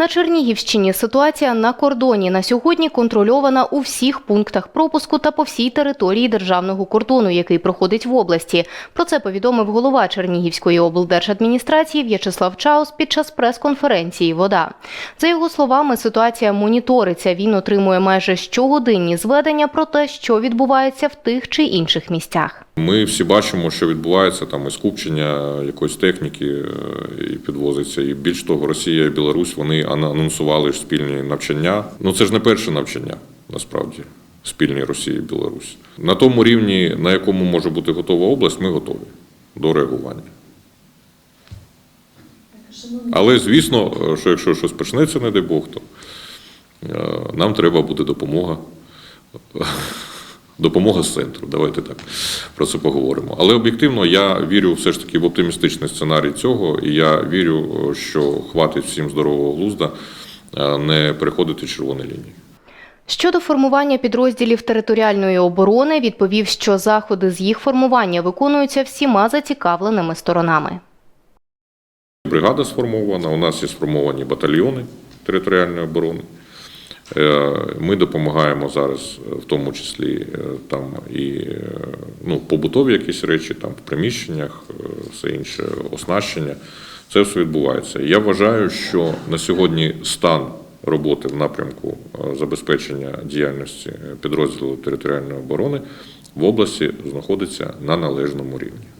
На Чернігівщині ситуація на кордоні на сьогодні контрольована у всіх пунктах пропуску та по всій території державного кордону, який проходить в області. Про це повідомив голова Чернігівської облдержадміністрації В'ячеслав Чаус під час прес-конференції Вода. За його словами, ситуація моніториться. Він отримує майже щогодинні зведення про те, що відбувається в тих чи інших місцях. Ми всі бачимо, що відбувається там і скупчення якоїсь техніки е, і підвозиться. І більш того, Росія і Білорусь вони анонсували ж спільні навчання. Ну це ж не перше навчання, насправді, спільні Росії і Білорусь. На тому рівні, на якому може бути готова область, ми готові до реагування. Але звісно, що якщо щось почнеться, не дай Бог, то е, нам треба буде допомога. Допомога з центру, давайте так про це поговоримо. Але об'єктивно я вірю все ж таки в оптимістичний сценарій цього, і я вірю, що хватить всім здорового глузда е, не переходити червоні лінії. Щодо формування підрозділів територіальної оборони, відповів, що заходи з їх формування виконуються всіма зацікавленими сторонами. Бригада сформована, у нас є сформовані батальйони територіальної оборони. Е, Ми допомагаємо зараз, е, в тому числі е, там і ну, побутові якісь речі, там в приміщеннях, все інше, оснащення. Це все відбувається. Я вважаю, що на сьогодні стан роботи в напрямку забезпечення діяльності підрозділу територіальної оборони в області знаходиться на належному рівні.